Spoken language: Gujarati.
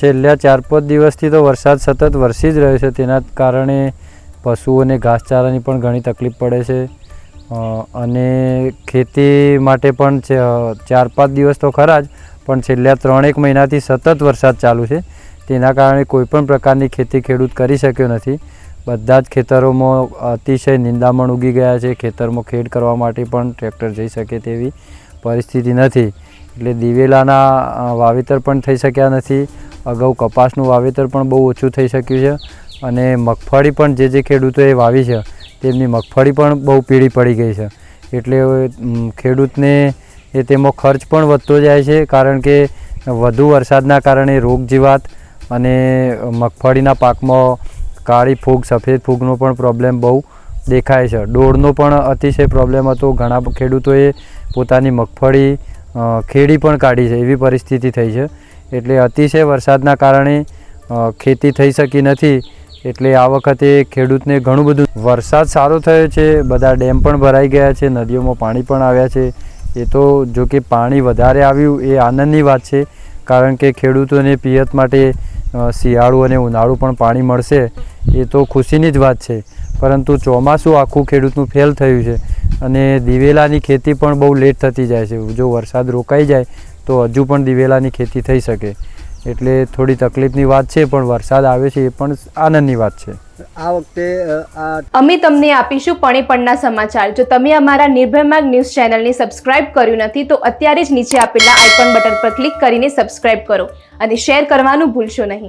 છેલ્લા ચાર પાંચ દિવસથી તો વરસાદ સતત વરસી જ રહ્યો છે. તેના કારણે પશુઓને ઘાસચારાની પણ ઘણી તકલીફ પડે છે. અને ખેતી માટે પણ ચાર પાંચ દિવસ તો ખરા જ, પણ છેલ્લા ત્રણેક મહિનાથી સતત વરસાદ ચાલુ છે. તેના કારણે કોઈપણ પ્રકારની ખેતી ખેડૂત કરી શક્યો નથી. બધા જ ખેતરોમાં અતિશય નિંદામણ ઉગી ગયા છે. ખેતરમાં ખેડ કરવા માટે પણ ટ્રેક્ટર જઈ શકે તેવી પરિસ્થિતિ નથી. એટલે દિવેલાના વાવેતર પણ થઈ શક્યા નથી. અગાઉ કપાસનું વાવેતર પણ બહુ ઓછું થઈ શક્યું છે અને મગફળી પણ જે જે ખેડૂતોએ વાવી છે, તેમની મગફળી પણ બહુ પીળી પડી ગઈ છે. એટલે ખેડૂતને એ તેમાં ખર્ચ પણ વધતો જાય છે કારણ કે વધુ વરસાદના કારણે રોગ જીવાત અને મગફળીના પાકમાં કાળી ફૂગ, સફેદ ફૂગનો પણ પ્રોબ્લેમ બહુ દેખાય છે. ડોળનો પણ અતિશય પ્રોબ્લેમ હતો. ઘણા ખેડૂતોએ પોતાની મગફળી ખેડી પણ કાઢી છે. એવી પરિસ્થિતિ થઈ છે. એટલે અતિશય વરસાદના કારણે ખેતી થઈ શકી નથી. એટલે આ વખતે ખેડૂતને ઘણું બધું વરસાદ સારો થયો છે, બધા ડેમ પણ ભરાઈ ગયા છે, નદીઓમાં પાણી પણ આવ્યા છે. એ તો જો કે પાણી વધારે આવ્યું એ આનંદની વાત છે, કારણ કે ખેડૂતોને પિયત માટે શિયાળુ અને ઉનાળુ પણ પાણી મળશે, એ તો ખુશીની જ વાત છે. પરંતુ ચોમાસું આખું ખેડૂતનું ફેલ થયું છે. અને દિવેલાની ખેતી પણ બહુ લેટ થતી જાય છે. જો વરસાદ રોકાઈ જાય તો હજુ પણ દિવેલાની ખેતી થઈ શકે. એટલે થોડી તકલીફની વાત છે પણ વરસાદ આવે છે એ પણ આનંદની વાત છે. આ વખતે અમે તમને આપીશું પણે પણના સમાચાર. જો તમે અમારા નિર્ભય માર્ગ ન્યૂઝ ચેનલને સબસ્ક્રાઇબ કર્યું નથી તો અત્યારે જ નીચે આપેલા આઇકોન બટન પર ક્લિક કરીને સબસ્ક્રાઇબ કરો અને શેર કરવાનું ભૂલશો નહીં.